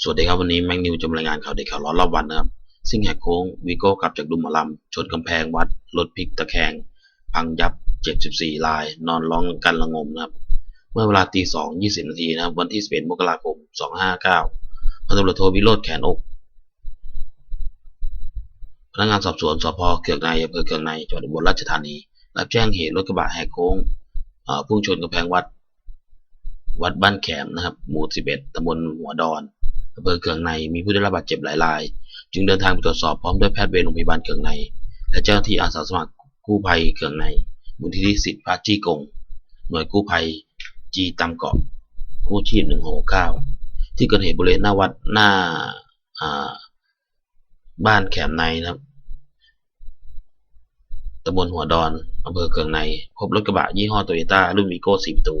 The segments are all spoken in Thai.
สวัสดีครับวันนี้แมงนิวจะมารายงานข่าวเด็กข่าวร้อนรอบวันนะครับซิ่งแหกโค้งวีโก้กลับจากดุมหมอลำชนกำแพงวัดรถพลิกตะแคง พังยับ 74 ลาย นอนร้องกันระงมนะครับ เมื่อเวลาตีสองยี่สิบนาทีนะครับ วันที่11มกราคม259พันตำรวจโทวิโรธแขนอกพนักงานสอบสวนสพเกือกในอำเภอเกือกในจังหวัดอุบลราชธานีรับแจ้งเหตุรถกระบะแหกโค้งพุ่งชนกำแพงวัด วัดบ้านแขมนะครับ หมู่ 11ตำบลหัวดอน อำเภอเกืองในมีผู้ได้รับบาดเจ็บหลายราย จึงเดินทางไปตรวจสอบพร้อมด้วยแพทย์เวรโรงพยาบาลเกืองใน และเจ้าหน้าที่อาสาสมัครกู้ภัยเกืองในมูลที่สิทธิ์พระจี้กง หน่วยกู้ภัยจีตำเกาะกู้ชีพ169ที่เกิดเหตุบริเวณหน้าวัดหน้าอ่าบ้านแขมในนะครับตำบลหัวดอนอำเภอเกืองใน พบรถกระบะยี่ห้อโตโยต้ารุ่นวีโก้สีประตู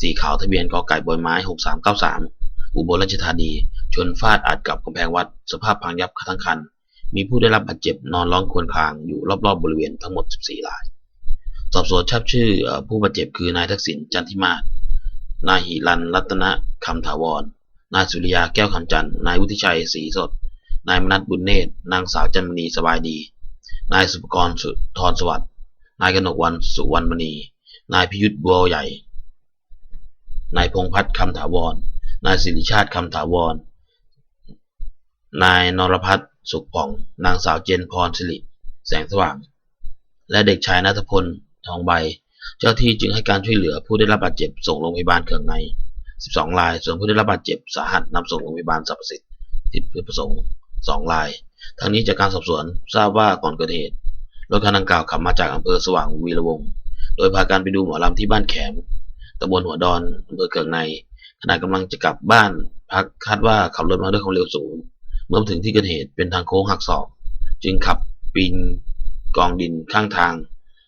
สีขาวทะเบียนกอไก่บอยไม้ 6393 อุบลราชธานี ชนฟาดอัดกับกำแพงวัด สภาพพังยับทั้งคัน มีผู้ได้รับบาดเจ็บนอนร้องครวรครางอยู่รอบๆบบริเวณทั้งหมด 14ราย สอบสวนทราบชื่อผู้บาดเจ็บคือนายทักษิณจันทิมาศนายหิรันรัตนคำถาวร นายสุริยาแก้วคำจันนายวุฒิชัยศรีสด นายมนัสบุญเนตร นางสาวจันมณีสบายดี นายสุปกรณ์สุทรสวัสดิ์นายกนกวันสุวรรณมณี นายพิยุทธ์บัวใหญ่ นายพงพัฒน์คำถาวร นายสิริชาติคำถาวร นายนรพัฒน์สุขผ่อง นางสาวเจนพรสิริแสงสว่าง และเด็กชายนัทพลทองใบ เจ้าที่จึงให้การช่วยเหลือผู้ได้รับบาดเจ็บส่งโรงพยาบาลเคืองใน 12 ราย ส่วนผู้ได้รับบาดเจ็บสาหัสนำส่งโรงพยาบาลสรรพสิทธิ์ที่ประสงค์ 2 ราย ทั้งนี้จากการสอบสวนทราบว่าก่อนเกิดเหตุรถคันดังกล่าวขับมาจากอำเภอสว่างวีระวง โดยพากันไปดูหมอลำที่บ้านแขมตำบลหัวดอนอำเภอเกืองในขณะกำลังจะกลับบ้านพักคาดว่าขับรถมาด้วยความเร็วสูง เมื่อถึงที่เกิดเหตุเป็นทางโค้งหักศอก จึงขับปีนกองดินข้างทาง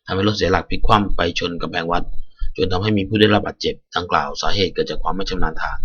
ทำให้รถเสียหลักพลิกคว่ำไปชนกำแพงวัด จนทำให้มีผู้ได้รับบาดเจ็บดังกล่าวสาเหตุเกิดจากความไม่ชำนาญทาง